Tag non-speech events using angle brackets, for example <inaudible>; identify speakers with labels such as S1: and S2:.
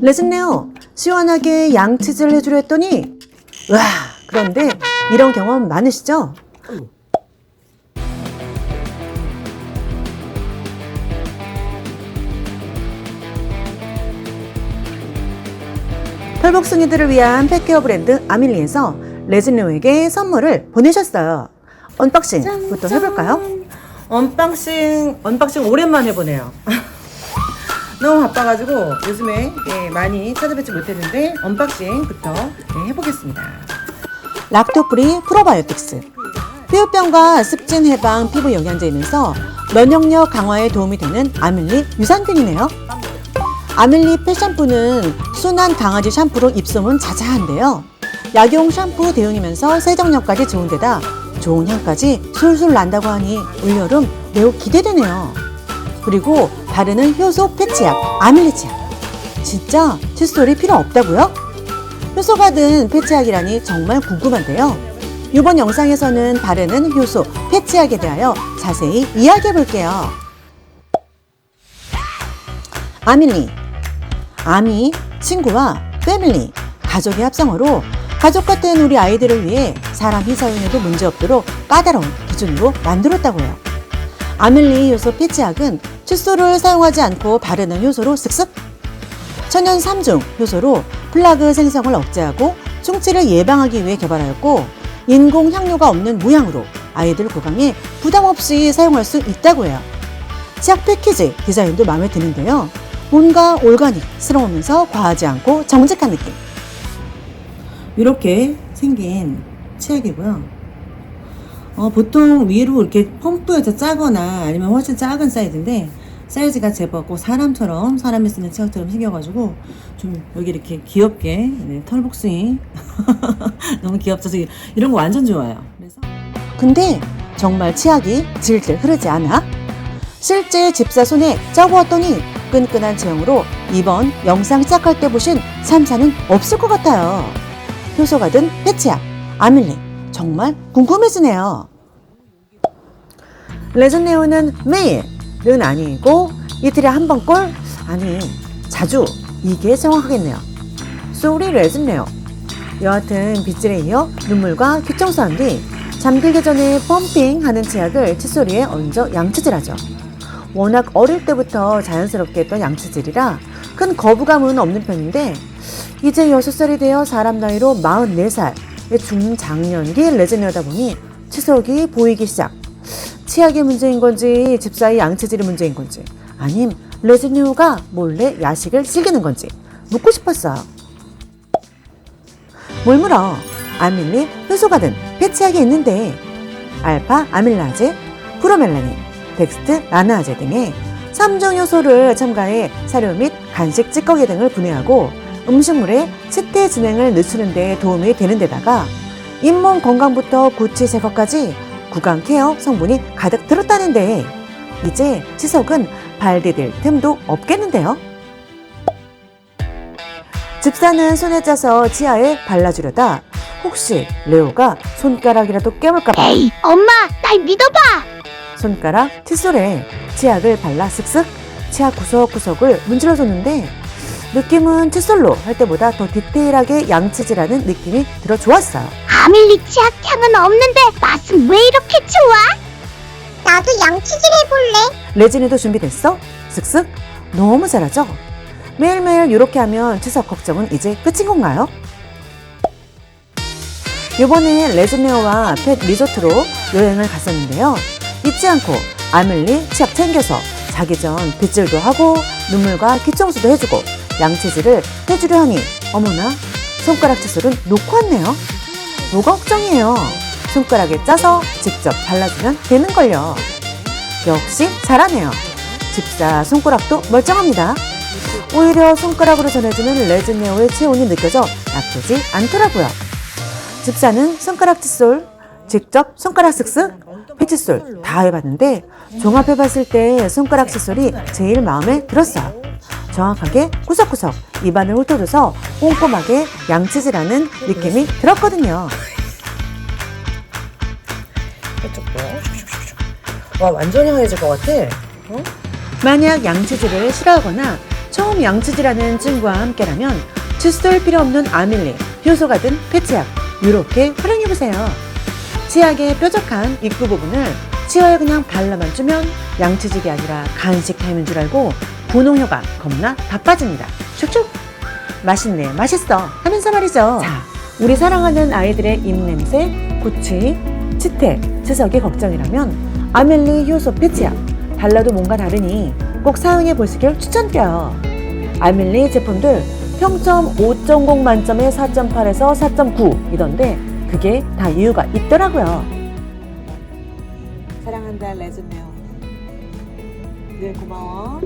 S1: 레슨네요. 시원하게 양치질을 해주려 했더니 와 그런데 이런 경험 많으시죠? 털복숭이들을 위한 펫케어 브랜드 아밀리에서 레즈네오에게 선물을 보내셨어요. 언박싱부터 해볼까요? 언박싱, 언박싱 오랜만에 해보네요. <laughs> 너무 바빠가지고 요즘에 예, 많이 찾아뵙지 못했는데 언박싱부터 예, 해보겠습니다. 락토프리 프로바이오틱스 피부병과 습진 해방 피부 영양제이면서 면역력 강화에 도움이 되는 아밀리 유산균이네요. 아밀리 펫샴푸는 순한 강아지 샴푸로 입소문 자자한데요. 약용 샴푸 대용이면서 세정력까지 좋은 데다 좋은 향까지 술술 난다고 하니 올여름 매우 기대되네요. 그리고 바르는 효소 패치약 아밀리 치약. 진짜 칫솔이 필요 없다고요? 효소가 든 패치약이라니 정말 궁금한데요. 이번 영상에서는 바르는 효소 패치약에 대하여 자세히 이야기해 볼게요. 아밀리 아미, 친구와 패밀리, 가족의 합성어로 가족 같은 우리 아이들을 위해 사람 희사용에도 문제없도록 까다로운 기준으로 만들었다고요. 아밀리 효소 패치약은 칫솔을 사용하지 않고 바르는 효소로 쓱쓱 천연 3중 효소로 플라그 생성을 억제하고 충치를 예방하기 위해 개발하였고 인공 향료가 없는 무향으로 아이들 구강에 부담 없이 사용할 수 있다고 해요. 치약 패키지 디자인도 마음에 드는데요. 뭔가 올가닉스러우면서 과하지 않고 정직한 느낌. 이렇게 생긴 치약이고요. 어, 보통 위로 이렇게 펌프에서 짜거나 아니면 훨씬 작은 사이즈인데 사이즈가 제법 사람처럼 사람이 쓰는 치약처럼 생겨가지고 좀 여기 이렇게 귀엽게 네, 털복숭이 <laughs> 너무 귀엽죠. 저 이런 거 완전 좋아요. 그래서 근데 정말 치약이 질질 흐르지 않아? 실제 집사 손에 짜보았더니 끈끈한 제형으로 이번 영상 시작할 때 보신 참사는 없을 것 같아요. 효소가 든 패치약, 아밀리. 정말 궁금해지네요. 레전네오는 매일은 아니고 이틀에 한 번 꼴? 아니, 자주. 이게 정확하겠네요. 쏘리 레전네오. 여하튼 빗질에 이어 눈물과 귀청소한 뒤 잠들기 전에 펌핑하는 치약을 칫솔이에 얹어 양치질하죠. 워낙 어릴 때부터 자연스럽게 했던 양치질이라 큰 거부감은 없는 편인데 이제 6살이 되어 사람 나이로 44살의 중장년기 레즈니어다 보니 치석이 보이기 시작. 치약의 문제인 건지 집사의 양치질이 문제인 건지 아님 레즈니오가 몰래 야식을 즐기는 건지 묻고 싶었어요. 뭘 물어? 아밀리 효소가 든 패치약이 있는데 알파 아밀라제, 프로멜라닌, 텍스트, 라나아제 등의 3종 요소를 첨가해 사료 및 간식 찌꺼기 등을 분해하고 음식물의 치태 진행을 늦추는 데 도움이 되는 데다가 잇몸 건강부터 구취 제거까지 구강 케어 성분이 가득 들었다는데 이제 치석은 발 디딜 틈도 없겠는데요? 집사는 손에 짜서 치아에 발라주려다 혹시 레오가 손가락이라도 깨물까봐
S2: 에이, 엄마, 날 믿어봐.
S1: 손가락 칫솔에 치약을 발라 쓱쓱 치약 구석구석을 문질러줬는데 느낌은 칫솔로 할 때보다 더 디테일하게 양치질하는 느낌이 들어 좋았어요.
S2: 아밀리 치약 향은 없는데 맛은 왜 이렇게 좋아? 나도 양치질 해볼래.
S1: 레진이도 준비됐어? 쓱쓱 너무 잘하죠? 매일매일 이렇게 하면 치석 걱정은 이제 끝인 건가요? 이번에 레즈네어와 펫 리조트로 여행을 갔었는데요. 잊지 않고 아밀리 치약 챙겨서 자기 전 빗질도 하고 눈물과 귀청소도 해주고 양치질을 해주려 하니 어머나 손가락 칫솔은 놓고 왔네요. 뭐가 걱정이에요. 손가락에 짜서 직접 발라주면 되는걸요. 역시 잘하네요. 집사 손가락도 멀쩡합니다. 오히려 손가락으로 전해주는 레즈네오의 체온이 느껴져 나쁘지 않더라고요. 집사는 손가락 칫솔, 직접 손가락 쓱쓱, 패칫솔 다 해봤는데 종합해봤을 때 손가락 칫솔이 제일 마음에 들었어요. 정확하게 구석구석 입안을 훑어줘서 꼼꼼하게 양치질하는 느낌이 들었거든요. 와 완전 향해질 것 같아. 만약 양치질을 싫어하거나 처음 양치질하는 친구와 함께라면 칫솔 필요 없는 아밀리, 효소가 든 패치약 이렇게 활용해 보세요. 치약의 뾰족한 입구 부분을 치아에 그냥 발라만 주면 양치질이 아니라 간식 타임인 줄 알고 분홍효가 겁나 다 빠집니다. 슉슉! 맛있네, 맛있어 하면서 말이죠. 자, 우리 사랑하는 아이들의 입냄새, 구취, 치태, 치석이 걱정이라면 아멜리 효소 패치약 달라도 뭔가 다르니 꼭 사용해 보시길 추천드려요. 아멜리 제품들 평점 5.0 만점에 4.8에서 4.9이던데 그게 다 이유가 있더라고요.
S3: 사랑한다 레즈메오 늘 고마워